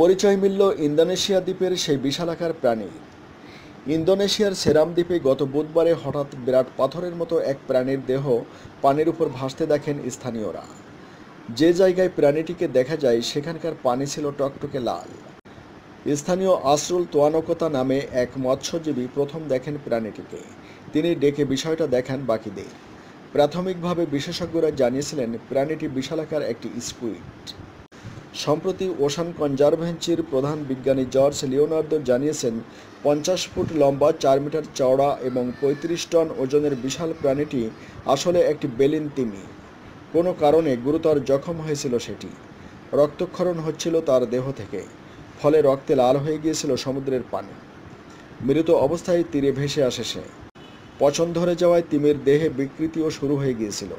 পরিচয় মিলল ইন্দোনেশিয়া দ্বীপের সেই বিশালাকার প্রাণী। ইন্দোনেশিয়ার সেরাম দ্বীপে গত বুধবারে হঠাৎ বিরাট পাথরের মতো এক প্রাণীর দেহ পানির উপর ভাসতে দেখেন স্থানীয়রা। যে জায়গায় প্রাণীটিকে দেখা যায়, সেখানকার পানি ছিল টকটকে লাল। স্থানীয় আশরুল তোয়ানকতা নামে এক মৎস্যজীবী প্রথম দেখেন প্রাণীটিকে। তিনি ডেকে বিষয়টা দেখান বাকিদের। প্রাথমিকভাবে বিশেষজ্ঞরা জানিয়েছিলেন, প্রাণীটি বিশালাকার একটি স্কুইড। সম্প্রতি ওশান কনজারভেন্সির প্রধান বিজ্ঞানী জর্জ লিওনার্দো জানিয়েছেন, পঞ্চাশ ফুট লম্বা, চার মিটার চওড়া এবং পঁয়ত্রিশ টন ওজনের বিশাল প্রাণীটি আসলে একটি বেলিন তিমি। কোনো কারণে গুরুতর জখম হয়েছিল সেটি। রক্তক্ষরণ হচ্ছিল তার দেহ থেকে, ফলে রক্তে লাল হয়ে গিয়েছিল সমুদ্রের পানি। মৃত অবস্থায় তীরে ভেসে আসে সে। পচন ধরে যাওয়ায় তিমির দেহে বিকৃতিও শুরু হয়ে গিয়েছিল।